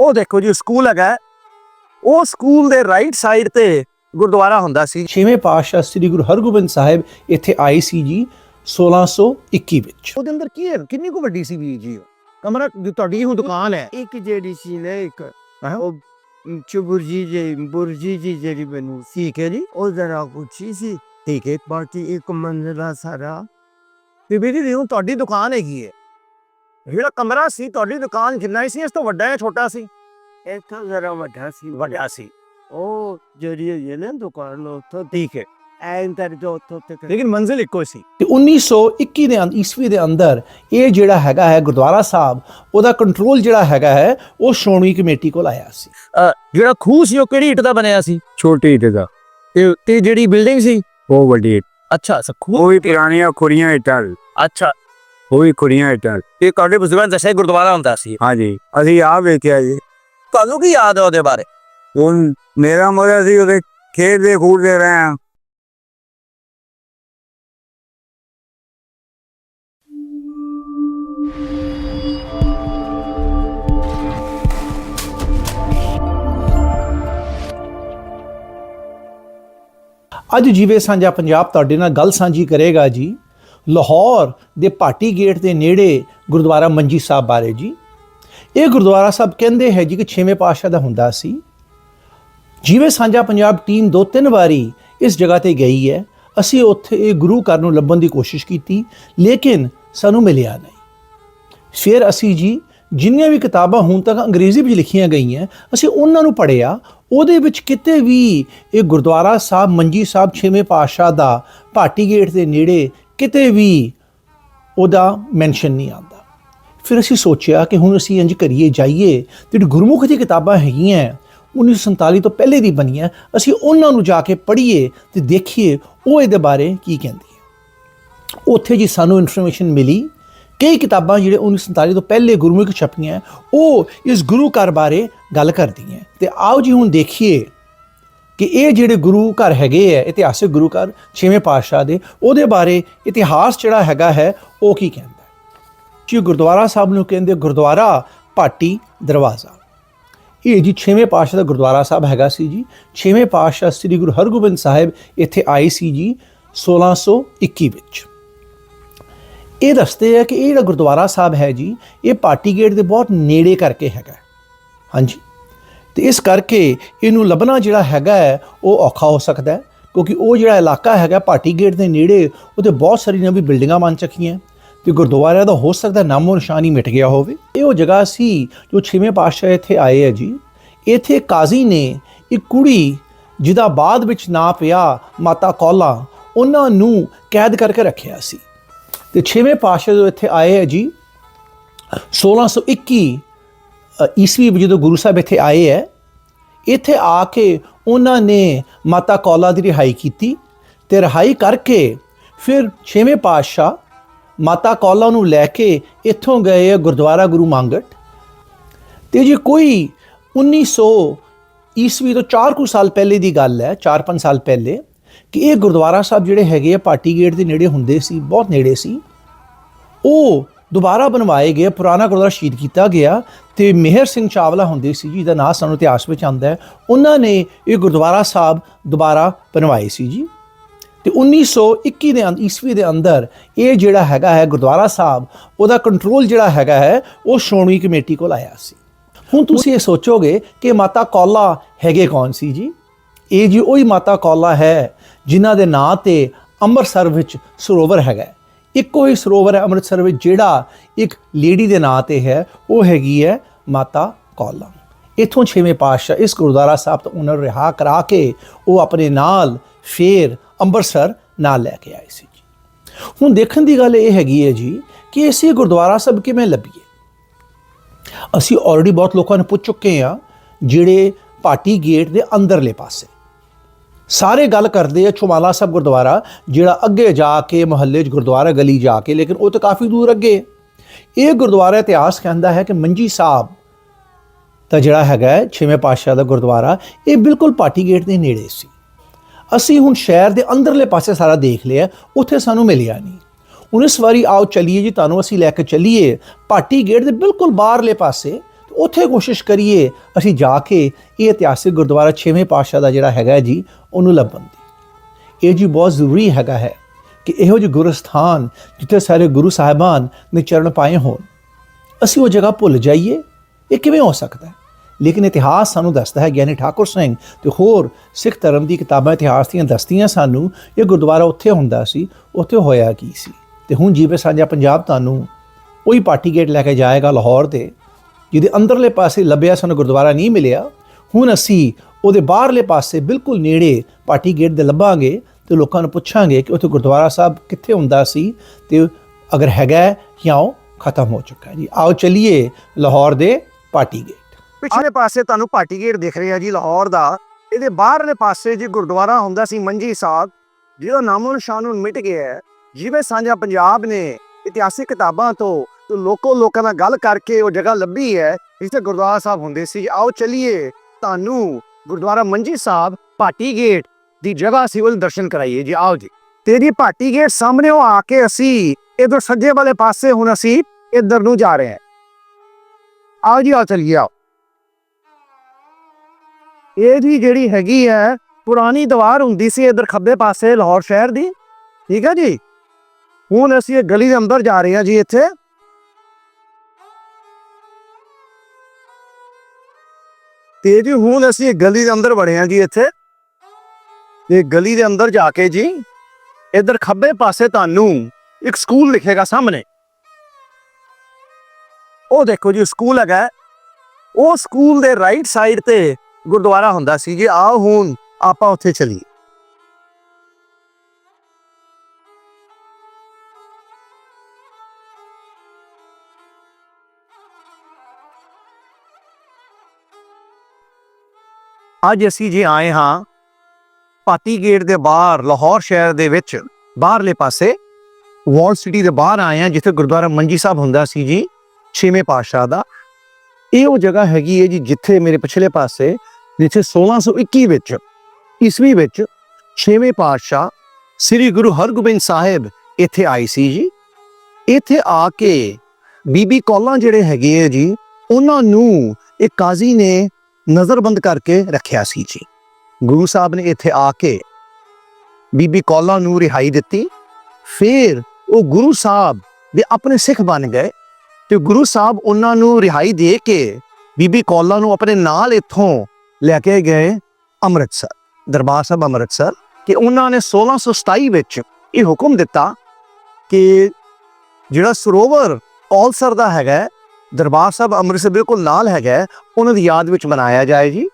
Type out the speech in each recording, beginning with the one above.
ਉਹ ਦੇਖੋ ਜੀ ਸਕੂਲ ਹੈਗਾ ਹੈ। ਉਹ ਸਕੂਲ ਦੇ ਰਾਈਟ ਸਾਈਡ ਤੇ ਗੁਰਦੁਆਰਾ ਹੁੰਦਾ ਸੀ। ਛੇਵੇਂ ਪਾਤਸ਼ਾਹ ਸ੍ਰੀ ਗੁਰੂ ਹਰਗੋਬਿੰਦ ਸਾਹਿਬ ਇੱਥੇ ਆਏ ਸੀ ਜੀ 1621 ਵਿੱਚ। ਉਹਦੇ ਅੰਦਰ ਕੀ ਹੈ? ਕਿੰਨੀ ਕੁ ਵੱਡੀ ਸੀ ਵੀ ਜੀ? ਕਮਰਾ ਜੋ ਤੁਹਾਡੀ ਹੁਣ ਦੁਕਾਨ ਹੈ। ਇੱਕ ਜਿਹੜੀ ਸੀ ਨਾ ਇੱਕ। ਉਹ ਚੁਬੁਰਜੀ ਜੇ ਬੁਰਜੀ ਜੀ ਜਿਹੜੀ ਬਣੀ ਸੀ। ਠੀਕ ਹੈ ਜੀ। ਉਹ ਜ਼ਰਾ ਉੱਚੀ ਸੀ। ਠੀਕ ਹੈ। ਬਾਕੀ ਇੱਕ ਮੰਜ਼ਲਾ ਸਾਰਾ। ਬੀਬੀ ਜੀ ਹੁਣ ਤੁਹਾਡੀ ਦੁਕਾਨ ਹੈਗੀ ਹੈ। ਜਿਹੜਾ ਕਮਰਾ ਸੀ ਤੁਹਾਡੀ ਦੁਕਾਨ ਕਿੰਨਾ ਸੀ ਇਸ ਤੋਂ ਵੱਡਾ ਹੈ ਛੋਟਾ ਸੀ? ਇੱਥੋਂ ਜ਼ਰਾ ਵੱਡਾ ਸੀ। ਵੱਡਾ ਸੀ। ਉਹ ਜਿਹੜੀ ਹੈ ਨਾ ਦੁਕਾਨ ਉੱਥੋਂ ਠੀਕ ਹੈ। ਐਂਟਰ ਜੋ ਉੱਥੋਂ ਤੱਕ। ਲੇਕਿਨ ਮੰਜ਼ਿਲ ਇੱਕੋ ਸੀ। ਤੇ 1921 ਦੇ ਈਸਵੀ ਦੇ ਅੰਦਰ ਇਹ ਜਿਹੜਾ ਹੈਗਾ ਹੈ ਗੁਰਦੁਆਰਾ ਸਾਹਿਬ ਉਹਦਾ ਕੰਟਰੋਲ ਜਿਹੜਾ ਹੈਗਾ ਹੈ ਉਹ ਸ਼੍ਰੋਮਣੀ ਕਮੇਟੀ ਕੋਲ ਆਇਆ ਸੀ। ਜਿਹੜਾ ਖੂਹ ਸੀ ਉਹ ਕਿਹੜੀ ਇੱਟ ਦਾ ਬਣਿਆ ਸੀ? ਛੋਟੀ ਜਗ੍ਹਾ ਤੇ ਤੇ ਜਿਹੜੀ ਬਿਲਡਿੰਗ ਸੀ? ਉਹ ਵੱਡੀ ਅੱਛਾ ਅੱਛਾ ਖੂਹ ਉਹ ਵੀ ਪੁਰਾਣੀਆਂ ਖੁਰੀਆਂ ਇੱਟਾਂ ਅੱਛਾ ਉਹ ਵੀ ਖੁਰੀਆਂ ਇੱਟਾਂ। ਇਹ ਤੁਹਾਡੇ ਬਜ਼ੁਰਗਾਂ ਨੇ ਦੱਸਿਆ ਗੁਰਦੁਆਰਾ ਹੁੰਦਾ ਸੀ। ਹਾਂਜੀ ਅਸੀਂ ਆ ਵੇਖਿਆ ਜੀ। ਤੁਹਾਨੂੰ ਕੀ ਯਾਦ ਹੈ ਉਹਦੇ ਬਾਰੇ? ਹੁਣ ਮੇਰਾ ਮੋਰਾ ਸੀ ਉਹਦੇ ਖੇਤ ਦੇ ਖੂਡਦੇ ਰਹੇ ਹਾਂ ਅੱਜ ਜੀਵੇ ਸਾਂਝਾ ਪੰਜਾਬ ਤੁਹਾਡੇ ਨਾਲ ਗੱਲ ਸਾਂਝੀ ਕਰੇਗਾ ਜੀ। ਲਾਹੌਰ ਦੇ ਭਾਟੀ ਗੇਟ ਦੇ ਨੇੜੇ ਗੁਰਦੁਆਰਾ ਮੰਜੀ ਸਾਹਿਬ ਬਾਰੇ ਜੀ। ਇਹ ਗੁਰਦੁਆਰਾ ਸਾਹਿਬ ਕਹਿੰਦੇ ਹੈ ਜੀ ਕਿ ਛੇਵੇਂ ਪਾਤਸ਼ਾਹ ਦਾ ਹੁੰਦਾ ਸੀ। ਜਿਵੇਂ ਸਾਂਝਾ ਪੰਜਾਬ ਟੀਮ ਦੋ ਤਿੰਨ ਵਾਰੀ ਇਸ ਜਗ੍ਹਾ ਤੇ ਗਈ ਹੈ, ਅਸੀਂ ਉੱਥੇ ਇਹ ਗੁਰੂ ਘਰ ਨੂੰ ਲੱਭਣ ਦੀ ਕੋਸ਼ਿਸ਼ ਕੀਤੀ, ਲੇਕਿਨ ਸਾਨੂੰ ਮਿਲਿਆ ਨਹੀਂ। ਫਿਰ ਅਸੀਂ ਜੀ ਜਿੰਨੀਆਂ ਵੀ ਕਿਤਾਬਾਂ ਹੁਣ ਤੱਕ ਅੰਗਰੇਜ਼ੀ ਵਿੱਚ ਲਿਖੀਆਂ ਗਈਆਂ, ਅਸੀਂ ਉਹਨਾਂ ਨੂੰ ਪੜ੍ਹਿਆ। ਉਹਦੇ ਵਿੱਚ ਕਿਤੇ ਵੀ ਇਹ ਗੁਰਦੁਆਰਾ ਸਾਹਿਬ, ਮੰਜੀ ਸਾਹਿਬ ਛੇਵੇਂ ਪਾਤਸ਼ਾਹ ਦਾ ਭਾਟੀ ਗੇਟ ਦੇ ਨੇੜੇ ਕਿਤੇ ਵੀ ਉਹਦਾ ਮੈਂਸ਼ਨ ਨਹੀਂ ਆਉਂਦਾ। ਫਿਰ ਅਸੀਂ ਸੋਚਿਆ ਕਿ ਹੁਣ ਅਸੀਂ ਇੰਜ ਕਰੀਏ, ਜਾਈਏ, ਤੇ ਜਿਹੜੀ ਗੁਰਮੁਖ ਦੀ ਕਿਤਾਬਾਂ ਹੈਗੀਆਂ 1947 ਤੋਂ ਪਹਿਲੇ ਦੀ ਬਣੀਆਂ, ਅਸੀਂ ਉਹਨਾਂ ਨੂੰ ਜਾ ਕੇ ਪੜ੍ਹੀਏ ਤੇ ਦੇਖੀਏ, ਉਹ ਇਹਦੇ ਬਾਰੇ ਕੀ ਕਹਿੰਦੀ ਹੈ। ਉੱਥੇ ਜੀ ਸਾਨੂੰ ਇਨਫੋਰਮੇਸ਼ਨ ਮਿਲੀ, ਕਈ ਕਿਤਾਬਾਂ ਜਿਹੜੇ 1947 ਤੋਂ ਪਹਿਲੇ ਗੁਰਮੁਖ ਛਪੀਆਂ, ਉਹ ਇਸ ਗੁਰੂ ਘਰ ਬਾਰੇ ਗੱਲ ਕਰਦੀਆਂ। ਤੇ ਆਓ ਜੀ ਹੁਣ ਦੇਖੀਏ ਕਿ ਇਹ ਜਿਹੜੇ ਗੁਰੂ ਘਰ ਹੈਗੇ ਆ, ਇਤਿਹਾਸਿਕ ਗੁਰੂ ਘਰ ਛੇਵੇਂ ਪਾਤਸ਼ਾਹ ਦੇ, ਉਹਦੇ ਬਾਰੇ ਇਤਿਹਾਸ ਜਿਹੜਾ ਹੈਗਾ ਹੈ, ਉਹ ਕੀ ਕਹਿੰਦਾ ਹੈ? ਜੀ ਗੁਰਦੁਆਰਾ ਸਾਹਿਬ ਨੂੰ ਕਹਿੰਦੇ, ਗੁਰਦੁਆਰਾ ਭਾਟੀ ਦਰਵਾਜ਼ਾ। ਇਹ ਜੀ ਛੇਵੇਂ ਪਾਤਸ਼ਾਹ ਦਾ ਗੁਰਦੁਆਰਾ ਸਾਹਿਬ ਹੈਗਾ ਸੀ ਜੀ। ਛੇਵੇਂ ਪਾਤਸ਼ਾਹ ਸ੍ਰੀ ਗੁਰੂ ਹਰਗੋਬਿੰਦ ਸਾਹਿਬ ਇੱਥੇ ਆਏ ਸੀ ਜੀ 1621 ਵਿੱਚ। ਇਹ ਦੱਸਦੇ ਆ ਕਿ ਇਹ ਜਿਹੜਾ ਗੁਰਦੁਆਰਾ ਸਾਹਿਬ ਹੈ ਜੀ, ਇਹ ਪਾਟੀ ਗੇਟ ਦੇ ਬਹੁਤ ਨੇੜੇ ਕਰਕੇ ਹੈਗਾ ਹਾਂਜੀ? ਤੇ ਇਸ ਕਰਕੇ ਇਹਨੂੰ ਲੱਭਣਾ ਜਿਹੜਾ ਹੈਗਾ ਹੈ ਉਹ ਔਖਾ ਹੋ ਸਕਦਾ ਹੈ ਕਿਉਂਕਿ ਉਹ ਜਿਹੜਾ ਇਲਾਕਾ ਹੈਗਾ ਪਾਟੀ ਗੇਟ ਦੇ ਨੇੜੇ ਉਹਦੇ ਬਹੁਤ ਸਾਰੀ ਨਵੀਂ ਬਿਲਡਿੰਗਾਂ ਬਣ ਚੁੱਕੀਆਂ ਤੇ ਗੁਰਦੁਆਰਾ ਦਾ ਹੋ ਸਕਦਾ ਨਾਮੋ ਨਿਸ਼ਾਨ ਹੀ ਮਿਟ ਗਿਆ ਹੋਵੇ। ਇਹ ਉਹ ਜਗ੍ਹਾ ਸੀ ਜੋ ਛੇਵੇਂ ਪਾਤਸ਼ਾਹ ਇੱਥੇ ਆਏ ਹੈ ਜੀ। ਇੱਥੇ ਕਾਜ਼ੀ ਨੇ ਇੱਕ ਕੁੜੀ ਜਿਹਦਾ ਬਾਅਦ ਵਿੱਚ ਨਾਂ ਪਿਆ ਮਾਤਾ ਕੌਲਾ ਉਹਨਾਂ ਨੂੰ ਕੈਦ ਕਰਕੇ ਰੱਖਿਆ ਸੀ। ਤੇ ਛੇਵੇਂ ਪਾਤਸ਼ਾਹ ਜੋ ਇੱਥੇ ਆਏ ਹੈ ਜੀ 1621 ਅ, ਈਸਵੀ ਜਦੋਂ ਗੁਰੂ ਸਾਹਿਬ ਇੱਥੇ ਆਏ ਹੈ ਇੱਥੇ ਆ ਕੇ ਉਹਨਾਂ ਨੇ ਮਾਤਾ ਕੌਲਾ ਦੀ ਰਿਹਾਈ ਕੀਤੀ ਤੇ ਰਿਹਾਈ ਕਰਕੇ ਫਿਰ ਛੇਵੇਂ ਪਾਤਸ਼ਾਹ ਮਾਤਾ ਕੌਲਾ ਨੂੰ ਲੈ ਕੇ ਇੱਥੋਂ ਗਏ ਗੁਰਦੁਆਰਾ ਗੁਰੂ ਮੰਗਟ। ਤੇ ਜੀ ਕੋਈ 1900 ਈਸਵੀ ਤੋਂ 4 ਕੁ ਸਾਲ ਪਹਿਲੇ ਦੀ ਗੱਲ ਹੈ 4-5 ਸਾਲ ਪਹਿਲੇ, ਕਿ ਇਹ ਗੁਰਦੁਆਰਾ ਸਾਹਿਬ ਜਿਹੜੇ ਹੈਗੇ ਆ ਪਾਟੀ ਗੇਟ ਦੇ ਨੇੜੇ ਹੁੰਦੇ ਸੀ, ਬਹੁਤ ਨੇੜੇ ਸੀ, ਉਹ ਦੁਬਾਰਾ ਬਣਵਾਏ ਗਏ, ਪੁਰਾਣਾ ਗੁਰਦੁਆਰਾ ਸ਼ਹੀਦ ਕੀਤਾ ਗਿਆ ਤੇ ਮਿਹਰ ਸਿੰਘ ਚਾਵਲਾ ਹੁੰਦੇ ਸੀ ਜੀ ਦਾ ਨਾਮ ਸਾਨੂੰ ਇਤਿਹਾਸ ਵਿੱਚ ਆਉਂਦਾ ਹੈ। ਉਹਨਾਂ ਨੇ ਇਹ ਗੁਰਦੁਆਰਾ ਸਾਹਿਬ ਦੁਬਾਰਾ ਬਣਵਾਏ ਸੀ ਜੀ। ਤੇ 1921 ਦੇ ਅੰਦ ਈਸਵੀ ਦੇ ਅੰਦਰ ਇਹ ਜਿਹੜਾ ਹੈਗਾ ਹੈ ਗੁਰਦੁਆਰਾ ਸਾਹਿਬ, ਉਹਦਾ ਕੰਟਰੋਲ ਜਿਹੜਾ ਹੈਗਾ ਹੈ, ਉਹ ਸ਼੍ਰੋਮਣੀ ਕਮੇਟੀ ਕੋਲ ਆਇਆ ਸੀ। ਹੁਣ ਤੁਸੀਂ ਇਹ ਸੋਚੋਗੇ ਕਿ ਮਾਤਾ ਕੌਲਾ ਹੈਗੇ ਕੌਣ ਸੀ ਜੀ? ਇਹ ਜੀ ਉਹੀ ਮਾਤਾ ਕੌਲਾ ਹੈ, ਜਿਨ੍ਹਾਂ ਦੇ ਨਾਂ ਤੇ ਅੰਮ੍ਰਿਤਸਰ ਵਿੱਚ ਸਰੋਵਰ ਹੈਗਾ ਇੱਕੋ ਹੀ ਸਰੋਵਰ ਹੈ ਅੰਮ੍ਰਿਤਸਰ ਵਿੱਚ, ਜਿਹੜਾ ਇੱਕ ਲੇਡੀ ਦੇ ਨਾਂ ਤੇ ਹੈ, ਉਹ ਹੈਗੀ ਹੈ ਮਾਤਾ ਕੌਲਾ ਇਥੋਂ ਛੇਵੇਂ ਪਾਤਸ਼ਾਹ ਇਸ ਗੁਰਦੁਆਰਾ ਸਾਹਿਬ ਤੋਂ ਉਹਨਾਂ ਨੂੰ ਰਿਹਾ ਕਰਾ ਕੇ ਉਹ ਆਪਣੇ ਨਾਲ ਫੇਰ ਅੰਮ੍ਰਿਤਸਰ ਨਾਲ ਲੈ ਕੇ ਆਏ ਸੀ ਜੀ। ਹੁਣ ਦੇਖਣ ਦੀ ਗੱਲ ਇਹ ਹੈਗੀ ਹੈ ਜੀ ਕਿ ਅਸੀਂ ਗੁਰਦੁਆਰਾ ਸਾਹਿਬ ਕਿਵੇਂ ਲੱਭੀਏ? ਅਸੀਂ ਆਲਰੇਡੀ ਬਹੁਤ ਲੋਕਾਂ ਨੂੰ ਪੁੱਛ ਚੁੱਕੇ ਆ ਜਿਹੜੇ ਪਾਟੀ ਗੇਟ ਦੇ ਅੰਦਰਲੇ ਪਾਸੇ ਸਾਰੇ ਗੱਲ ਕਰਦੇ ਆ ਛੁਮਾਲਾ ਸਾਹਿਬ ਗੁਰਦੁਆਰਾ, ਜਿਹੜਾ ਅੱਗੇ ਜਾ ਕੇ ਮੁਹੱਲੇ 'ਚ ਗੁਰਦੁਆਰਾ ਗਲੀ ਜਾ ਕੇ, ਲੇਕਿਨ ਉਹ ਤਾਂ ਕਾਫੀ ਦੂਰ ਅੱਗੇ। ਇਹ ਗੁਰਦੁਆਰਾ ਇਤਿਹਾਸ ਕਹਿੰਦਾ ਹੈ ਕਿ ਮੰਜੀ ਸਾਹਿਬ ਤਾਂ ਜਿਹੜਾ ਹੈਗਾ ਹੈ ਛੇਵੇਂ ਪਾਤਸ਼ਾਹ ਦਾ ਗੁਰਦੁਆਰਾ, ਇਹ ਬਿਲਕੁਲ ਪਾਟੀ ਗੇਟ ਦੇ ਨੇੜੇ ਸੀ। ਅਸੀਂ ਹੁਣ ਸ਼ਹਿਰ ਦੇ ਅੰਦਰਲੇ ਪਾਸੇ ਸਾਰਾ ਦੇਖ ਲਿਆ, ਉੱਥੇ ਸਾਨੂੰ ਮਿਲਿਆ ਨਹੀਂ। ਹੁਣ ਇਸ ਵਾਰੀ ਆਓ ਚੱਲੀਏ ਜੀ, ਤੁਹਾਨੂੰ ਅਸੀਂ ਲੈ ਕੇ ਚੱਲੀਏ। ਪਾਟੀ ਗੇਟ ਦੇ ਬਿਲਕੁਲ ਬਾਹਰਲੇ ਪਾਸੇ ਉੱਥੇ ਕੋਸ਼ਿਸ਼ ਕਰੀਏ ਅਸੀਂ ਜਾ ਕੇ ਇਹ ਇਤਿਹਾਸਿਕ ਗੁਰਦੁਆਰਾ ਛੇਵੇਂ ਪਾਤਸ਼ਾਹ ਦਾ ਜਿਹੜਾ ਹੈਗਾ ਜੀ, ਉਹਨੂੰ ਲੱਭਣ ਦੀ। ਇਹ ਜੀ ਬਹੁਤ ਜ਼ਰੂਰੀ ਹੈਗਾ ਹੈ ਕਿ ਇਹੋ ਜਿਹੇ ਗੁਰਸਥਾਨ ਜਿੱਥੇ ਸਾਰੇ ਗੁਰੂ ਸਾਹਿਬਾਨ ਨੇ ਚਰਨ ਪਾਏ ਹੋਣ। ਅਸੀਂ ਉਹ ਜਗ੍ਹਾ ਭੁੱਲ ਜਾਈਏ, ਇਹ ਕਿਵੇਂ ਹੋ ਸਕਦਾ ਹੈ? ਲੇਕਿਨ ਇਤਿਹਾਸ ਸਾਨੂੰ ਦੱਸਦਾ ਹੈ, ਗਿਆਨੀ ਠਾਕੁਰ ਸਿੰਘ ਤੇ ਹੋਰ ਸਿੱਖ ਧਰਮ ਦੀ ਕਿਤਾਬਾਂ ਇਤਿਹਾਸ ਦੀਆਂ ਦੱਸਦੀਆਂ ਸਾਨੂੰ ਇਹ ਗੁਰਦੁਆਰਾ ਉੱਥੇ ਹੁੰਦਾ ਸੀ, ਉੱਥੇ ਹੋਇਆ ਕੀ ਸੀ। ਤੇ ਹੁਣ ਜੀਵੇ ਸਾਂਝਾ ਪੰਜਾਬ ਤੁਹਾਨੂੰ ਉਹੀ ਪਾਰਟੀ ਗੇਟ ਲੈ ਕੇ ਜਾਏਗਾ ਲਾਹੌਰ ਤੇ ਜਿਹਦੇ ਅੰਦਰਲੇ ਪਾਸੇ ਲੱਭਿਆ ਸਾਨੂੰ ਗੁਰਦੁਆਰਾ ਨਹੀਂ ਮਿਲਿਆ, ਹੁਣ ਅਸੀਂ ਉਹਦੇ ਬਾਹਰਲੇ ਪਾਸੇ ਬਿਲਕੁਲ ਨੇੜੇ ਪਾਟੀ ਗੇਟ ਦੇ ਲੱਭਾਂਗੇ ਤੇ ਲੋਕਾਂ ਨੂੰ ਪੁੱਛਾਂਗੇ ਕਿ ਉੱਥੇ ਗੁਰਦੁਆਰਾ ਸਾਹਿਬ ਕਿੱਥੇ ਹੁੰਦਾ ਸੀ ਤੇ ਅਗਰ ਹੈਗਾ ਜਾਂ ਉਹ ਖਤਮ ਹੋ ਚੁੱਕਾ ਜੀ, ਆਓ ਚਲਿਏ ਲਾਹੌਰ ਦੇ ਪਾਟੀ ਗੇਟ। ਪਿਛਲੇ ਪਾਸੇ ਤੁਹਾਨੂੰ ਪਾਟੀ ਗੇਟ ਦਿਖ ਰਿਹਾ ਜੀ, ਲਾਹੌਰ ਦਾ। ਇਹਦੇ ਬਾਹਰਲੇ ਪਾਸੇ ਜੀ ਗੁਰਦੁਆਰਾ ਹੁੰਦਾ ਸੀ ਮੰਜੀ ਸਾਹਿਬ, ਜਿਹਦਾ ਨਾਮੋ ਨਿਸ਼ਾਨ ਹੁਣ ਮਿਟ ਗਿਆ ਹੈ। ਜਿਵੇਂ ਸਾਂਝਾ ਪੰਜਾਬ ਨੇ ਇਤਿਹਾਸਿਕ ਕਿਤਾਬਾਂ ਤੋਂ ਲੋਕੋ ਲੋਕਾਂ ਨਾਲ ਗੱਲ ਕਰਕੇ ਉਹ ਜਗ੍ਹਾ ਲੱਭੀ ਹੈ, ਜਿੱਥੇ ਗੁਰਦੁਆਰਾ ਸਾਹਿਬ ਹੁੰਦੇ ਸੀ। ਆਓ ਚਲਿਏ, ਤੁਹਾਨੂੰ ਗੁਰਦੁਆਰਾ ਮੰਜੀ ਸਾਹਿਬ ਪਾਟੀ ਗੇਟ ਦੀ ਜਗ੍ਹਾ ਸੀ ਉਹਦੇ ਦਰਸ਼ਨ ਕਰਾਈਏ ਜੀ। ਆਓ ਜੀ। ਤੇ ਜੀ ਪਾਟੀ ਗੇਟ ਸਾਹਮਣੇ ਉਹ ਆ ਕੇ ਅਸੀਂ ਇਧਰ ਸੱਜੇ ਵਾਲੇ ਪਾਸੇ ਹੁਣ ਅਸੀਂ ਇੱਧਰ ਨੂੰ ਜਾ ਰਹੇ ਹਾਂ। ਆਓ ਜੀ, ਆਓ ਚਲਿਏ, ਆਓ। ਇਹ ਜੀ ਜਿਹੜੀ ਹੈਗੀ ਹੈ, ਪੁਰਾਣੀ ਦੀਵਾਰ ਹੁੰਦੀ ਸੀ ਇਧਰ ਖੱਬੇ ਪਾਸੇ ਲਾਹੌਰ ਸ਼ਹਿਰ ਦੀ। ਠੀਕ ਹੈ ਜੀ? ਹੁਣ ਅਸੀਂ ਇਹ ਗਲੀ ਦੇ ਅੰਦਰ ਜਾ ਰਹੇ ਹਾਂ ਜੀ ਇੱਥੇ। ਤੇ ਜੀ ਹੁਣ ਅਸੀਂ ਗਲੀ ਦੇ ਅੰਦਰ ਵੜੇ ਹਾਂ ਜੀ ਇੱਥੇ। ਤੇ ਗਲੀ ਦੇ ਅੰਦਰ ਜਾ ਕੇ ਜੀ ਇਧਰ ਖੱਬੇ ਪਾਸੇ ਤੁਹਾਨੂੰ ਇੱਕ ਸਕੂਲ ਲਿਖੇਗਾ ਸਾਹਮਣੇ। ਉਹ ਦੇਖੋ ਜੀ ਸਕੂਲ ਹੈਗਾ। ਉਹ ਸਕੂਲ ਦੇ ਰਾਈਟ ਸਾਈਡ ਤੇ ਗੁਰਦੁਆਰਾ ਹੁੰਦਾ ਸੀ ਜੀ। ਆਓ ਹੁਣ ਆਪਾਂ ਉੱਥੇ ਚਲੀਏ। ਅੱਜ ਅਸੀਂ ਜੇ ਆਏ ਹਾਂ ਪਾਤੀ ਗੇਟ ਦੇ ਬਾਹਰ, ਲਾਹੌਰ ਸ਼ਹਿਰ ਦੇ ਵਿੱਚ, ਬਾਹਰਲੇ ਪਾਸੇ, ਵਾਲ ਸਿਟੀ ਦੇ ਬਾਹਰ ਆਏ ਹਾਂ, ਜਿੱਥੇ ਗੁਰਦੁਆਰਾ ਮੰਜੀ ਸਾਹਿਬ ਹੁੰਦਾ ਸੀ ਜੀ, ਛੇਵੇਂ ਪਾਤਸ਼ਾਹ ਦਾ। ਇਹ ਉਹ ਜਗ੍ਹਾ ਹੈਗੀ ਹੈ ਜੀ ਜਿੱਥੇ ਮੇਰੇ ਪਿਛਲੇ ਪਾਸੇ, ਜਿੱਥੇ 1621 ਵਿੱਚ, ਈਸਵੀ ਵਿੱਚ ਛੇਵੇਂ ਪਾਤਸ਼ਾਹ ਸ੍ਰੀ ਗੁਰੂ ਹਰਗੋਬਿੰਦ ਸਾਹਿਬ ਇੱਥੇ ਆਏ ਸੀ ਜੀ। ਇੱਥੇ ਆ ਕੇ ਬੀਬੀ ਕੌਲਾਂ ਜਿਹੜੇ ਹੈਗੇ ਆ ਜੀ, ਉਹਨਾਂ ਨੂੰ ਇੱਕ ਕਾਜ਼ੀ ਨੇ ਨਜ਼ਰਬੰਦ ਕਰਕੇ ਰੱਖਿਆ ਸੀ ਜੀ। ਗੁਰੂ ਸਾਹਿਬ ਨੇ ਇੱਥੇ ਆ ਕੇ ਬੀਬੀ ਕੌਲਾ ਨੂੰ ਰਿਹਾਈ ਦਿੱਤੀ। ਫਿਰ ਉਹ ਗੁਰੂ ਸਾਹਿਬ ਦੇ ਆਪਣੇ ਸਿੱਖ ਬਣ ਗਏ ਤੇ ਗੁਰੂ ਸਾਹਿਬ ਉਹਨਾਂ ਨੂੰ ਰਿਹਾਈ ਦੇ ਕੇ ਬੀਬੀ ਕੌਲਾ ਨੂੰ ਆਪਣੇ ਨਾਲ ਇੱਥੋਂ ਲੈ ਕੇ ਗਏ ਅੰਮ੍ਰਿਤਸਰ। ਦਰਬਾਰ ਸਾਹਿਬ ਅੰਮ੍ਰਿਤਸਰ ਕਿ ਉਹਨਾਂ ਨੇ 1627 ਵਿੱਚ ਇਹ ਹੁਕਮ ਦਿੱਤਾ ਕਿ ਜਿਹੜਾ ਸਰੋਵਰ ਔਲਸਰ ਦਾ ਹੈਗਾ ਦਰਬਾਰ ਸਾਹਿਬ ਅੰਮ੍ਰਿਤਸਰ ਬਿਲਕੁਲ ਨਾਲ ਹੈਗਾ ਉਹਨਾਂ ਦੀ ਯਾਦ ਵਿੱਚ ਮਨਾਇਆ ਜਾਏ ਜੀ।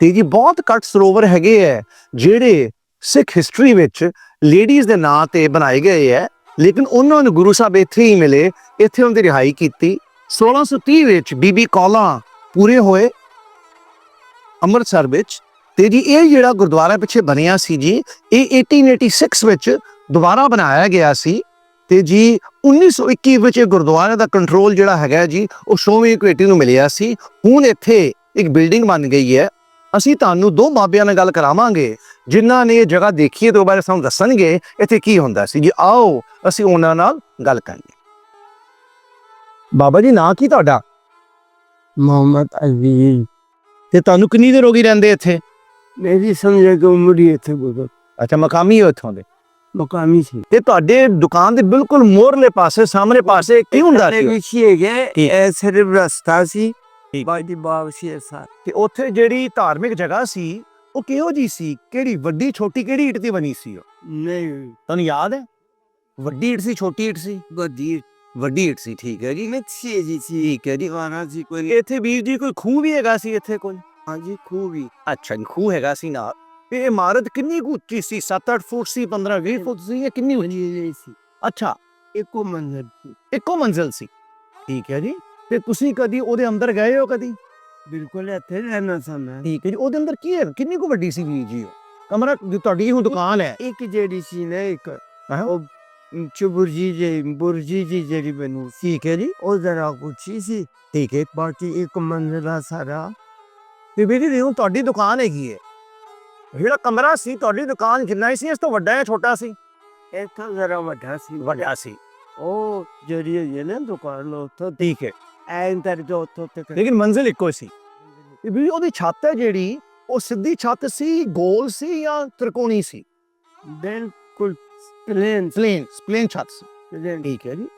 ਤੇ ਜੀ ਬਹੁਤ ਘੱਟ ਸਰੋਵਰ ਹੈਗੇ ਹੈ, ਜਿਹੜੇ ਸਿੱਖ ਹਿਸਟਰੀ ਵਿੱਚ ਲੇਡੀਜ਼ ਦੇ ਨਾਂ ਤੇ ਬਣਾਏ ਗਏ ਹੈ, ਲੇਕਿਨ ਉਹਨਾਂ ਨੂੰ ਗੁਰੂ ਸਾਹਿਬ ਇੱਥੇ ਹੀ ਮਿਲੇ, ਇੱਥੇ ਉਹਨਾਂ ਦੀ ਰਿਹਾਈ ਕੀਤੀ। 1630 ਵਿੱਚ ਬੀਬੀ ਕੌਲਾਂ ਪੂਰੇ ਹੋਏ ਅੰਮ੍ਰਿਤਸਰ ਵਿੱਚ। ਤੇ ਜੀ ਇਹ ਜਿਹੜਾ ਗੁਰਦੁਆਰਾ ਪਿੱਛੇ ਬਣਿਆ ਸੀ ਜੀ, ਇਹ 1886 ਵਿੱਚ ਦੁਬਾਰਾ ਬਣਾਇਆ ਗਿਆ ਸੀ। ਤੇ ਜੀ 1921 ਵਿੱਚ ਇਹ ਗੁਰਦੁਆਰੇ ਦਾ ਕੰਟਰੋਲ ਜਿਹੜਾ ਹੈਗਾ ਜੀ ਉਹ ਸ਼ੋਮੀ ਕਮੇਟੀ ਨੂੰ ਮਿਲਿਆ ਸੀ। ਹੁਣ ਇੱਥੇ ਇੱਕ ਬਿਲਡਿੰਗ ਬਣ ਗਈ ਹੈ। ਅਸੀਂ ਤੁਹਾਨੂੰ ਦੋ ਬਾਬਿਆਂ ਨਾਲ ਗੱਲ ਕਰਾਵਾਂਗੇ ਜਿਨ੍ਹਾਂ ਨੇ ਇਹ ਜਗ੍ਹਾ ਦੇਖੀ ਹੈ ਤੇ ਉਹ ਬਾਰੇ ਸਾਨੂੰ ਦੱਸਣਗੇ ਇੱਥੇ ਕੀ ਹੁੰਦਾ ਸੀ। ਜੀ ਆਓ ਅਸੀਂ ਉਹਨਾਂ ਨਾਲ ਗੱਲ ਕਰੀਏ ਬਾਬਾ ਜੀ ਨਾਂ ਕੀ ਤੁਹਾਡਾ? ਮੁਹੰਮਦ ਅਜ਼ੀਜ਼। ਤੇ ਤੁਹਾਨੂੰ ਕਿੰਨੀ ਦੇਰ ਹੋ ਗਈ ਰਹਿੰਦੇ ਇੱਥੇ? ਮੇਰੀ ਸਮਝ ਕੇ ਉਮਰ ਹੀ ਇੱਥੇ ਗੁਜ਼ਰ ਅੱਛਾ ਮਕਾਮੀ ਹੋ ਇੱਥੋਂ ਦੇ। ਮਕਾਮੀ ਸੀ। ਤੇ ਤੁਹਾਡੇ ਦੁਕਾਨ ਦੇ ਬਿਲਕੁਲ ਮੋਹਰਲੇ ਪਾਸੇ ਸਾਹਮਣੇ ਪਾਸੇ ਕੀ ਹੁੰਦਾ ਸੀ? ਵਿੱਚ ਹੀ ਹੈਗੇ ਇਹ ਸਿਰਫ ਰਸਤਾ ਸੀ ਬਾਦੀ ਬਾਗ ਸੀ ਸਰ। ਤੇ ਉੱਥੇ ਜਿਹੜੀ ਧਾਰਮਿਕ ਜਗ੍ਹਾ ਸੀ ਉਹ ਕਿਹੋ ਜੀ ਸੀ? ਕਿਹੜੀ ਵੱਡੀ ਛੋਟੀ ਕਿਹੜੀ ਇੱਟ ਦੀ ਬਣੀ ਸੀ ਉਹ? ਨਹੀਂ। ਤੁਹਾਨੂੰ ਯਾਦ ਹੈ? ਵੱਡੀ ਇੱਟ ਸੀ ਛੋਟੀ ਇੱਟ ਸੀ? ਵੱਡੀ ਵੱਡੀ ਇੱਟ ਸੀ ਠੀਕ ਹੈ ਜੀ। ਮਿੱਛੀ ਜੀ ਸੀ। ਠੀਕ ਹੈ ਜੀ। ਵਾਰਾ ਜੀ ਕੋਈ ਇੱਥੇ ਵੀਰ ਜੀ ਕੋਈ ਖੂਹ ਵੀ ਹੈਗਾ ਸੀ ਇੱਥੇ ਕੋਈ? ਹਾਂਜੀ ਖੂਹ ਵੀ। ਅੱਛਾ ਖੂਹ ਹੈਗਾ ਸੀ ਨਾਲ। ਇਹ ਇਮਾਰਤ ਕਿੰਨੀ ਕੁ ਉੱਚੀ ਸੀ? 7-8 ਫੁੱਟ ਸੀ 15-20 ਫੁੱਟ ਸੀ ਇਹ ਕਿੰਨੀ ਉੱਚੀ ਸੀ ਅੱਛਾ। ਇੱਕੋ ਮੰਜ਼ਲ ਸੀ। ਇੱਕੋ ਮੰਜ਼ਲ ਸੀ। ਠੀਕ ਹੈ ਜੀ। ਤੇ ਤੁਸੀਂ ਕਦੀ ਉਹਦੇ ਅੰਦਰ ਗਏ ਹੋ ਕਦੀ? ਬਿਲਕੁਲ ਇੱਥੇ ਰਹਿਣਾ ਸਮਾਂ ਠੀਕ ਹੈ ਜੀ। ਉਹਦੇ ਅੰਦਰ ਕੀ ਹੈ? ਕਿੰਨੀ ਕੁ ਵੱਡੀ ਸੀ ਜੀ ਉਹ? ਕਮਰਾ ਤੁਹਾਡੀ ਹੁਣ ਦੁਕਾਨ ਹੈ। ਇੱਕ ਜਿਹੜੀ ਸੀ ਨਾ ਇੱਕ ਉਹ ਚੁਬੁਰਜੀ ਜੀ ਬੁਰਜੀ ਜੀ ਜਿਹੜੀ ਬਣੀ ਠੀਕ ਹੈ ਜੀ। ਉਹ ਜ਼ਰਾ ਕੁਛੀ ਸੀ। ਠੀਕ ਹੈ। ਬਾਕੀ ਇੱਕ ਮੰਜ਼ਲਾ ਸਾਰਾ। ਤੇ ਵੀਰੇ ਦੇਖੋ ਤੁਹਾਡੀ ਦੁਕਾਨ ਹੈਗੀ ਹੈ। ਜਿਹੜਾ ਕਮਰਾ ਸੀ ਤੁਹਾਡੀ ਦੁਕਾਨ ਜਿੰਨਾ ਸੀ? ਇਸ ਤੋਂ ਵੱਡਾ ਜਾਂ ਛੋਟਾ ਸੀ? ਇਹ ਜ਼ਰਾ ਵੱਡਾ ਸੀ। ਵੱਡਾ ਸੀ। ਉਹ ਜਿਹੜੀ ਹੈ ਨਾ ਦੁਕਾਨ ਉੱਥੋਂ ਠੀਕ ਹੈ। ਐਂ ਤਰ ਜੋ ਉੱਥੋਂ ਤੱਕ। ਲੇਕਿਨ ਮੰਜ਼ਿਲ ਇੱਕੋ ਸੀ। ਵੀ ਉਹਦੀ ਛੱਤ ਹੈ ਜਿਹੜੀ ਉਹ ਸਿੱਧੀ ਛੱਤ ਸੀ ਗੋਲ ਸੀ ਜਾਂ ਤ੍ਰਿਕੋਣੀ ਸੀ? ਬਿਲਕੁਲ ਪਲੇਨ ਪਲੇਨ ਪਲੇਨ ਛੱਤ ਸੀ। ਠੀਕ ਹੈ ਜੀ।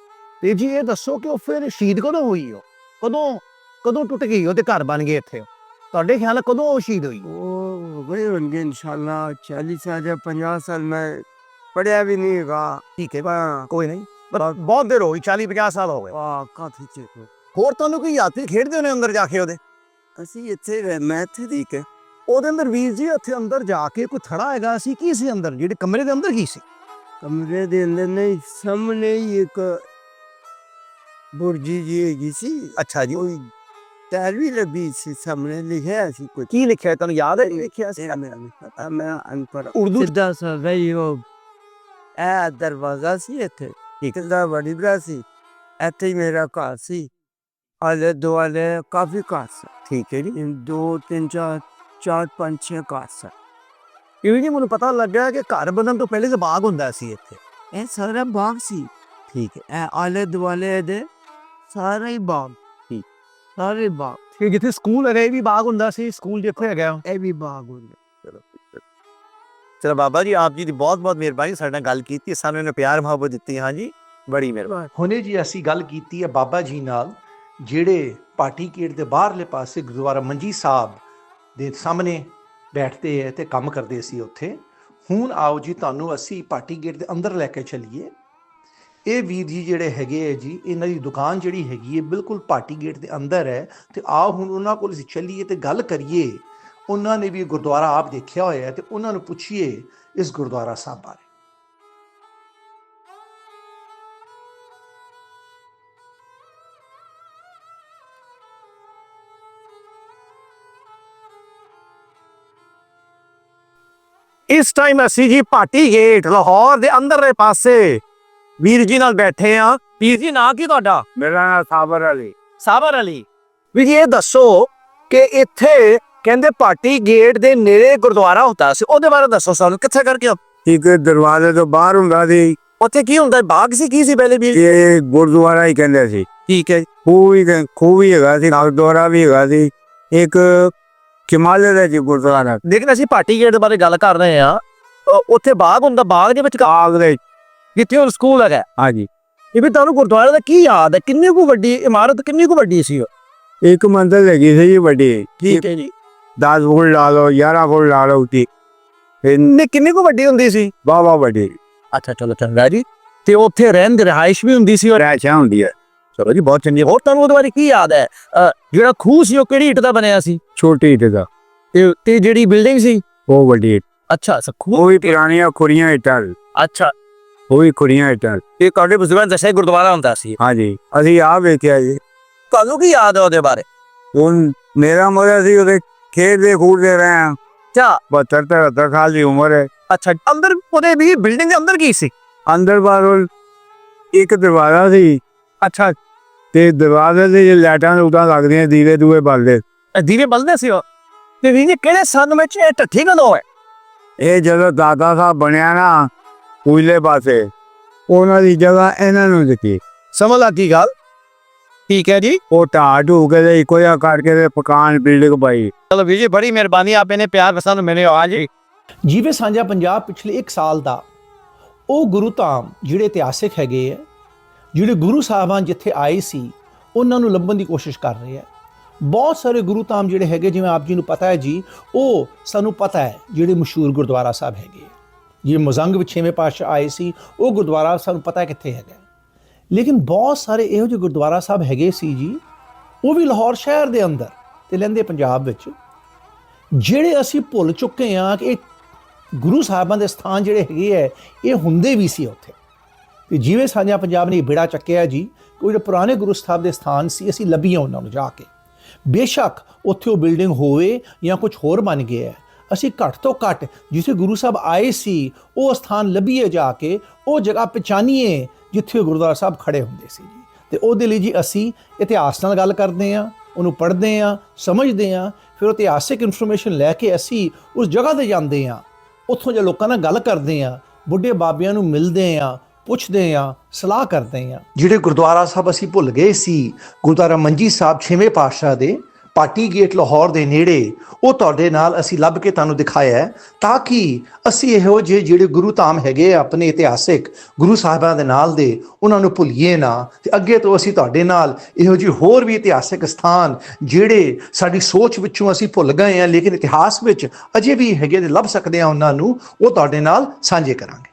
ਤੇ ਜੀ ਇਹ ਦੱਸੋ ਕਿ ਉਹ ਫਿਰ ਸ਼ਹੀਦ ਕਦੋਂ ਹੋਈ ਉਹ? ਕਦੋਂ ਕਦੋਂ ਟੁੱਟ ਗਈ ਉਹਦੇ ਘਰ ਬਣ ਗਏ ਇੱਥੇ? ਤੁਹਾਡੇ ਖਿਆਲ ਕਦੋਂ ਉਹ ਸ਼ਹੀਦ ਹੋਈ? ਉਹ ਗਏ ਹੋਣਗੇ ਇਨਸ਼ਾਅੱਲਾ 40 ਸਾਲ ਜਾਂ 50 ਸਾਲ ਮੈਂ ਪੜਿਆ ਵੀ ਨਹੀਂ ਹੈਗਾ ਠੀਕ ਹੈ ਵਾਹ ਕੋਈ ਨਹੀਂ ਪਰ ਬਹੁਤ ਦੇਰ ਹੋ ਗਈ 40 50 ਸਾਲ ਹੋ ਗਏ ਵਾਹ ਕਾਫੀ ਚਿਰ ਹੋਰ ਤੁਹਾਨੂੰ ਕੋਈ ਯਾਤਰੀ ਖੇਡਦੇ ਹੋਣੇ ਅੰਦਰ ਜਾ ਕੇ ਉਹਦੇ ਅਸੀਂ ਇੱਥੇ ਰਹਿ- ਮੈਂ ਇੱਥੇ ਦੀ ਕਿ ਉਹਦੇ ਅੰਦਰ ਵੀਰ ਜੀ ਉੱਥੇ ਅੰਦਰ ਜਾ ਕੇ ਕੋਈ ਥੜਾ ਹੈਗਾ ਸੀ ਕੀ ਸੀ ਅੰਦਰ ਜਿਹੜੇ ਕਮਰੇ ਦੇ ਅੰਦਰ ਕੀ ਸੀ ਕਮਰੇ ਦੇ ਅੰਦਰ ਨਹੀਂ ਸਾਹਮਣੇ ਹੀ ਇੱਕ ਬੁਰਜੀ ਜੀ ਹੈਗੀ ਸੀ ਅੱਛਾ ਜੀ ਕੋਈ ਟੈਰ ਵੀ ਲੱਗੀ ਸੀ ਸਾਹਮਣੇ ਲਿਖਿਆ ਸੀ ਕੁਝ ਕੀ ਲਿਖਿਆ ਤੁਹਾਨੂੰ ਯਾਦ ਹੈ ਲਿਖਿਆ ਸੀ? ਤੇਰਾ ਮੇਰਾ ਨਹੀਂ ਪਤਾ ਮੈਂ ਅਨਪੜ੍ਹ ਉਰਦੂ ਸਿੱਧਾ ਸਾ ਗਈ ਉਹ ਇਹ ਦਰਵਾਜ਼ਾ ਸੀ ਇੱਥੇ ਇੱਕ ਦਾ ਬੜੀ ਬੜਾ ਸੀ ਇੱਥੇ ਹੀ ਮੇਰਾ ਘਰ ਸੀ ਆਲੇ ਦੁਆਲੇ ਕਾਫੀ ਘਰ ਸੀ ਠੀਕ ਹੈ ਜੀ ਤਿੰਨ- ਦੋ ਤਿੰਨ ਚਾਰ ਚਾਰ ਪੰਜ ਛੇ ਘਰ ਸੀ ਇਹ ਜੀ ਮੈਨੂੰ ਪਤਾ ਲੱਗਿਆ ਕਿ ਘਰ ਬਣਨ ਤੋਂ ਪਹਿਲੇ ਤਾਂ ਬਾਗ ਹੁੰਦਾ ਸੀ ਇੱਥੇ ਇਹ ਸਾਰਾ ਬਾਗ ਸੀ ਠੀਕ ਹੈ ਇਹ ਆਲੇ ਦੁਆਲੇ ਦੇ ਸਾਰੇ ਹੀ ਬਾਗ ਸਾਰੇ ਬਾਗ ਕਿ ਜਿੱਥੇ ਸਕੂਲ ਹੈਗਾ ਇਹ ਵੀ ਬਾਗ ਹੁੰਦਾ ਸੀ ਸਕੂਲ ਜਿੱਥੇ ਹੈਗਾ। ਇਹ ਵੀ ਬਾਗ ਹੁੰਦੇ। ਚਲੋ ਬਾਬਾ ਜੀ ਆਪ ਜੀ ਦੀ ਬਹੁਤ ਬਹੁਤ ਮਿਹਰਬਾਨੀ ਸਾਡੇ ਨਾਲ ਗੱਲ ਕੀਤੀ ਸਾਨੂੰ ਇਹਨੇ ਪਿਆਰ ਮੁਹੱਬਤ ਦਿੱਤੀ ਹਾਂ ਜੀ ਬੜੀ ਮਿਹਰਬਾਨੀ। ਹੁਣੇ ਜੀ ਅਸੀਂ ਗੱਲ ਕੀਤੀ ਹੈ ਬਾਬਾ ਜੀ ਨਾਲ ਜਿਹੜੇ ਪਾਰਟੀ ਗੇਟ ਦੇ ਬਾਹਰਲੇ ਪਾਸੇ ਗੁਰਦੁਆਰਾ ਮੰਜੀ ਸਾਹਿਬ ਦੇ ਸਾਹਮਣੇ ਬੈਠਦੇ ਹੈ ਤੇ ਕੰਮ ਕਰਦੇ ਸੀ ਉੱਥੇ। ਹੁਣ ਆਓ ਜੀ ਤੁਹਾਨੂੰ ਅਸੀਂ ਪਾਰਟੀ ਗੇਟ ਦੇ ਅੰਦਰ ਲੈ ਕੇ ਚੱਲੀਏ। ਇਹ ਵੀਰ ਜੀ ਜਿਹੜੇ ਹੈਗੇ ਹੈ ਜੀ, ਇਹਨਾਂ ਦੀ ਦੁਕਾਨ ਜਿਹੜੀ ਹੈਗੀ ਹੈ ਬਿਲਕੁਲ ਪਾਰਟੀ ਗੇਟ ਦੇ ਅੰਦਰ ਹੈ ਤੇ ਆਓ ਹੁਣ ਉਹਨਾਂ ਕੋਲ ਅਸੀਂ ਚੱਲੀਏ ਤੇ ਗੱਲ ਕਰੀਏ। ਉਹਨਾਂ ਨੇ ਵੀ ਗੁਰਦੁਆਰਾ ਆਪ ਦੇਖਿਆ ਹੋਇਆ ਹੈ ਤੇ ਉਹਨਾਂ ਨੂੰ ਪੁੱਛੀਏ ਇਸ ਗੁਰਦੁਆਰਾ ਸਾਹਿਬ ਬਾਰੇ। ਇਸ ਟਾਈਮ ਅਸੀਂ ਜੀ ਭਾਟੀ ਗੇਟ ਲਾਹੌਰ ਦੇ ਅੰਦਰਲੇ ਪਾਸੇ ਵੀਰ ਜੀ ਨਾਲ ਬੈਠੇ ਆ। ਵੀਰ ਜੀ ਨਾਂ ਕੀ ਤੁਹਾਡਾ? ਮੇਰਾ ਨਾਮ ਸਾਬਰ ਅਲੀ। ਸਾਬਰ ਅਲੀ। ਵੀ ਜੀ ਇਹ ਦੱਸੋ ਕਿ ਇੱਥੇ ਕਹਿੰਦੇ ਭਾਟੀ ਗੇਟ ਦੇ ਨੇੜੇ ਗੁਰਦੁਆਰਾ ਹੁੰਦਾ ਸੀ। ਉਹਦੇ ਬਾਰੇ ਦੱਸੋ ਸਾਨੂੰ ਕਿੱਥੇ ਕਰਕੇ ਹੋ? ਇੱਕ ਦਰਵਾਜ਼ੇ ਤੋਂ ਬਾਹਰ ਹੁੰਦਾ ਸੀ। ਉੱਥੇ ਕੀ ਹੁੰਦਾ? ਬਾਗ ਸੀ ਕੀ ਸੀ ਪਹਿਲੇ ਵੀਰ ਇਹ ਗੁਰਦੁਆਰਾ ਹੀ ਕਹਿੰਦੇ ਸੀ। ਠੀਕ ਹੈ ਖੂਹ ਵੀ ਖੂਹ ਵੀ ਹੈਗਾ ਸੀ ਗੁਰਦੁਆਰਾ ਵੀ ਹੈਗਾ ਸੀ। ਇੱਕ ਕਿਮਾਲੇ ਦਾ ਜੀ ਗੁਰਦੁਆਰਾ। ਲੇਕਿਨ ਅਸੀਂ ਭਾਟੀ ਗੇਟ ਦੇ ਬਾਰੇ ਗੱਲ ਕਰ ਰਹੇ ਆ। ਉੱਥੇ ਬਾਗ ਹੁੰਦਾ ਬਾਗ ਦੇ ਵਿੱਚ ਆਗ ਦੇ ਜਿੱਥੇ ਹੁਣ ਸਕੂਲ ਹੈਗਾ? ਹਾਂਜੀ। ਇਹ ਵੀ ਤੁਹਾਨੂੰ ਗੁਰਦੁਆਰੇ ਦਾ ਕੀ ਯਾਦ ਹੈ? ਕਿੰਨੀ ਕੁ ਵੱਡੀ ਇਮਾਰਤ ਕਿੰਨੀ ਕੁ ਵੱਡੀ ਸੀ ਉਹ? ਇੱਕ ਮੰਜ਼ਿਲ ਹੈਗੀ ਸੀ ਜੀ ਵੱਡੀ। ਹੈ ਜੀ। 10 ਫੁੱਟ ਲਾ ਲਓ 11 ਫੁੱਟ ਲਾ ਲਓ ਉੱਤੀ ਨੇ ਕਿੰਨੀ ਕੁ ਵੱਡੀ ਹੁੰਦੀ ਸੀ? ਬਾਬਾ ਵੱਡੀ। ਅੱਛਾ ਚਲੋ ਚੰਗਾ ਜੀ। ਤੇ ਉੱਥੇ ਰਹਿਣ ਦੀ ਰਿਹਾਇਸ਼ ਵੀ ਹੁੰਦੀ ਸੀ ਔਰ ਰਹਿਸ਼ਾ ਹੁੰਦੀ ਹੈ। ਚਲੋ ਜੀ ਬਹੁਤ ਚੰਗੀ। ਹੋਰ ਤੁਹਾਨੂੰ ਉਹਦੇ ਬਾਰੇ ਕੀ ਯਾਦ ਹੈ? ਅ, ਜਿਹੜਾ ਖੂਹ ਸੀ ਉਹ ਕਿਹੜੀ ਇੱਟ ਦਾ ਬਣਿਆ ਸੀ? ਛੋਟੀ ਇੱਟ ਦਾ। ਤੇ ਤੇ ਜਿਹੜੀ ਬਿਲਡਿੰਗ ਸੀ? ਉਹ ਵੱਡੀ ਇੱਟ। ਅੱਛਾ ਖੂਹ? ਉਹ ਵੀ ਪੁਰਾਣੀਆਂ ਖੁਰੀਆਂ ਇੱਟਾਂ। ਅੱਛਾ ਉਹ ਵੀ ਖੁਰੀਆਂ ਇੱਟਾਂ। ਇਹ ਤੁਹਾਡੇ ਬਜ਼ੁਰਗਾਂ ਨੇ ਦੱਸਿਆ ਗੁਰਦੁਆਰਾ ਹੁੰਦਾ ਸੀ। ਹਾਂਜੀ ਅਸੀਂ ਆ ਵੇਖਿਆ ਜੀ। ਤੁਹਾਨੂੰ ਕੀ ਯਾਦ ਹੈ ਉਹਦੇ ਬਾਰੇ? ਹੁਣ ਮੇਰਾ ਮੋਇਆ ਸੀ ਉਹਦੇ ਖੇਡਦੇ ਖੂਡਦੇ ਰਹੇ ਹਾਂ ਅੱਛਾ। 72 73 ਸਾਲ ਦੀ ਉਮਰ ਹੈ। ਅੱਛਾ ਅੰਦਰ ਉਹਦੇ ਵੀ ਬਿਲਡਿੰਗ ਦੇ ਅੰਦਰ ਕੀ ਸੀ? ਅੰਦਰ ਬਾਹਰ ਇੱਕ ਦਰਵਾਜ਼ਾ ਸੀ। ਅੱਛਾ। ਤੇ ਦਰਵਾਜ਼ੇ ਦੇ ਜੇ ਲਾਈਟਾਂ ਉਦਾਂ ਲੱਗਦੀਆਂ ਦੀਵੇ ਦੂਏ ਬਲਦੇ। ਇਹ ਦੀਵੇ ਬਲਦੇ ਸੀ ਉਹ? ਤੇ ਵੀ ਕਿਹੜੇ ਸੰਨ ਵਿੱਚ ਇਹ ਢੱਠੀ ਕਦੋਂ ਹੈ ਇਹ ਜਦੋਂ ਦਾਦਾ ਸਾਹਿਬ ਬਣਿਆ ਨਾ ਉਜਲੇ ਪਾਸੇ। ਉਹਨਾਂ ਦੀ ਜਗ੍ਹਾ ਇਹਨਾਂ ਨੂੰ ਦਿੱਤੀ। ਸਮਝ ਲੱਗੀ ਗੱਲ? ਠੀਕ ਹੈ ਜੀ। ਉਹ ਢਾਹ ਢੂ ਕੇ ਤੇ ਇੱਕੋ ਜਿਹਾ ਕਰਕੇ ਤੇ ਪਕਾਨ ਬਿਲਡਿੰਗ ਪਾਈ ਚਲੋ ਵੀਰ ਜੀ ਬੜੀ ਮਿਹਰਬਾਨੀ ਆਪੇ ਨੇ ਪਿਆਰ ਸਾਨੂੰ ਮਿਲੇ ਆ ਜੀ ਜੀਵੇ ਸਾਂਝਾ ਪੰਜਾਬ ਪਿਛਲੇ 1 ਸਾਲ ਦਾ। ਉਹ ਗੁਰੂ ਧਾਮ ਜਿਹੜੇ ਇਤਿਹਾਸਿਕ ਹੈਗੇ ਆ ਜਿਹੜੇ ਗੁਰੂ ਸਾਹਿਬਾਨ ਜਿੱਥੇ ਆਏ ਸੀ ਉਹਨਾਂ ਨੂੰ ਲੱਭਣ ਦੀ ਕੋਸ਼ਿਸ਼ ਕਰ ਰਹੇ ਆ। ਬਹੁਤ ਸਾਰੇ ਗੁਰੂ ਧਾਮ ਜਿਹੜੇ ਹੈਗੇ ਜਿਵੇਂ ਆਪ ਜੀ ਨੂੰ ਪਤਾ ਹੈ ਜੀ ਉਹ ਸਾਨੂੰ ਪਤਾ ਹੈ ਜਿਹੜੇ ਮਸ਼ਹੂਰ ਗੁਰਦੁਆਰਾ ਸਾਹਿਬ ਹੈਗੇ ਆ। ਜਿਵੇਂ ਮਜ਼ੰਗ ਵਿੱਚ ਛੇਵੇਂ ਪਾਤਸ਼ਾਹ ਆਏ ਸੀ, ਉਹ ਗੁਰਦੁਆਰਾ ਸਾਨੂੰ ਪਤਾ ਕਿੱਥੇ ਹੈਗਾ ਲੇਕਿਨ ਬਹੁਤ ਸਾਰੇ ਇਹੋ ਜਿਹੇ ਗੁਰਦੁਆਰਾ ਸਾਹਿਬ ਹੈਗੇ ਸੀ ਜੀ, ਉਹ ਵੀ ਲਾਹੌਰ ਸ਼ਹਿਰ ਦੇ ਅੰਦਰ ਤੇ ਲੈਂਦੇ ਪੰਜਾਬ ਵਿੱਚ। ਜਿਹੜੇ ਅਸੀਂ ਭੁੱਲ ਚੁੱਕੇ ਹਾਂ ਕਿ ਇਹ ਗੁਰੂ ਸਾਹਿਬਾਂ ਦੇ ਸਥਾਨ ਜਿਹੜੇ ਹੈਗੇ ਹੈ, ਇਹ ਹੁੰਦੇ ਵੀ ਸੀ ਉੱਥੇ। ਤੇ ਜਿਵੇਂ ਸਾਂਝਾ ਪੰਜਾਬ ਨੇ ਇਹ ਬੇੜਾ ਚੱਕਿਆ ਜੀ ਕਿ ਜਿਹੜੇ ਪੁਰਾਣੇ ਗੁਰੂ ਸਾਹਿਬ ਦੇ ਸਥਾਨ ਸੀ, ਅਸੀਂ ਲੱਭੀਆਂ ਉਹਨਾਂ ਨੂੰ ਜਾ ਕੇ। ਬੇਸ਼ੱਕ ਉੱਥੇ ਉਹ ਬਿਲਡਿੰਗ ਹੋਵੇ ਜਾਂ ਕੁਝ ਹੋਰ ਬਣ ਗਿਆ ਹੈ ਅਸੀਂ ਘੱਟ ਤੋਂ ਘੱਟ ਜਿੱਥੇ ਗੁਰੂ ਸਾਹਿਬ ਆਏ ਸੀ, ਉਹ ਸਥਾਨ ਲੱਭੀਏ ਜਾ ਕੇ, ਉਹ ਜਗ੍ਹਾ ਪਛਾਣੀਏ ਜਿੱਥੇ ਉਹ ਗੁਰਦੁਆਰਾ ਸਾਹਿਬ ਖੜੇ ਹੁੰਦੇ ਸੀ ਜੀ। ਤੇ ਉਹਦੇ ਲਈ ਜੀ ਅਸੀਂ ਇਤਿਹਾਸ ਨਾਲ ਗੱਲ ਕਰਦੇ ਹਾਂ, ਉਹਨੂੰ ਪੜ੍ਹਦੇ ਹਾਂ, ਸਮਝਦੇ ਹਾਂ, ਫਿਰ ਉਹ ਇਤਿਹਾਸਿਕ ਇਨਫੋਰਮੇਸ਼ਨ ਲੈ ਕੇ ਅਸੀਂ ਉਸ ਜਗ੍ਹਾ ਤੇ ਜਾਂਦੇ ਹਾਂ। ਉੱਥੋਂ ਜੇ ਲੋਕਾਂ ਨਾਲ ਗੱਲ ਕਰਦੇ ਹਾਂ, ਬੁੱਢੇ ਬਾਬਿਆਂ ਨੂੰ ਮਿਲਦੇ ਹਾਂ, ਪੁੱਛਦੇ ਆ ਸਲਾਹ ਕਰਦੇ ਆ ਜਿਹੜੇ ਗੁਰਦੁਆਰਾ ਸਾਹਿਬ ਅਸੀਂ ਭੁੱਲ ਗਏ ਸੀ, ਗੁਰਦੁਆਰਾ ਮੰਜੀ ਸਾਹਿਬ ਛੇਵੇਂ ਪਾਤਸ਼ਾਹ ਦੇ ਪਾਟੀ ਗੇਟ ਲਾਹੌਰ ਦੇ ਨੇੜੇ, ਉਹ ਤੁਹਾਡੇ ਨਾਲ ਅਸੀਂ ਲੱਭ ਕੇ ਤੁਹਾਨੂੰ ਦਿਖਾਇਆ ਤਾਂ ਕਿ ਅਸੀਂ ਇਹੋ ਜਿਹੇ ਜਿਹੜੇ ਗੁਰੂ ਧਾਮ ਹੈਗੇ ਆਪਣੇ ਇਤਿਹਾਸਿਕ ਗੁਰੂ ਸਾਹਿਬਾਂ ਦੇ ਨਾਲ ਦੇ, ਉਹਨਾਂ ਨੂੰ ਭੁੱਲੀਏ ਨਾ, ਤੇ ਅੱਗੇ ਤੋਂ ਅਸੀਂ ਤੁਹਾਡੇ ਨਾਲ ਇਹੋ ਜਿਹੇ ਹੋਰ ਵੀ ਇਤਿਹਾਸਿਕ ਸਥਾਨ ਜਿਹੜੇ ਸਾਡੀ ਸੋਚ ਵਿੱਚੋਂ ਅਸੀਂ ਭੁੱਲ ਗਏ ਆ, ਲੇਕਿਨ ਇਤਿਹਾਸ ਵਿੱਚ ਅਜੇ ਵੀ ਹੈਗੇ ਤੇ ਲੱਭ ਸਕਦੇ ਆ ਉਹਨਾਂ ਨੂੰ, ਉਹ ਤੁਹਾਡੇ ਨਾਲ ਸਾਂਝੇ ਕਰਾਂਗੇ।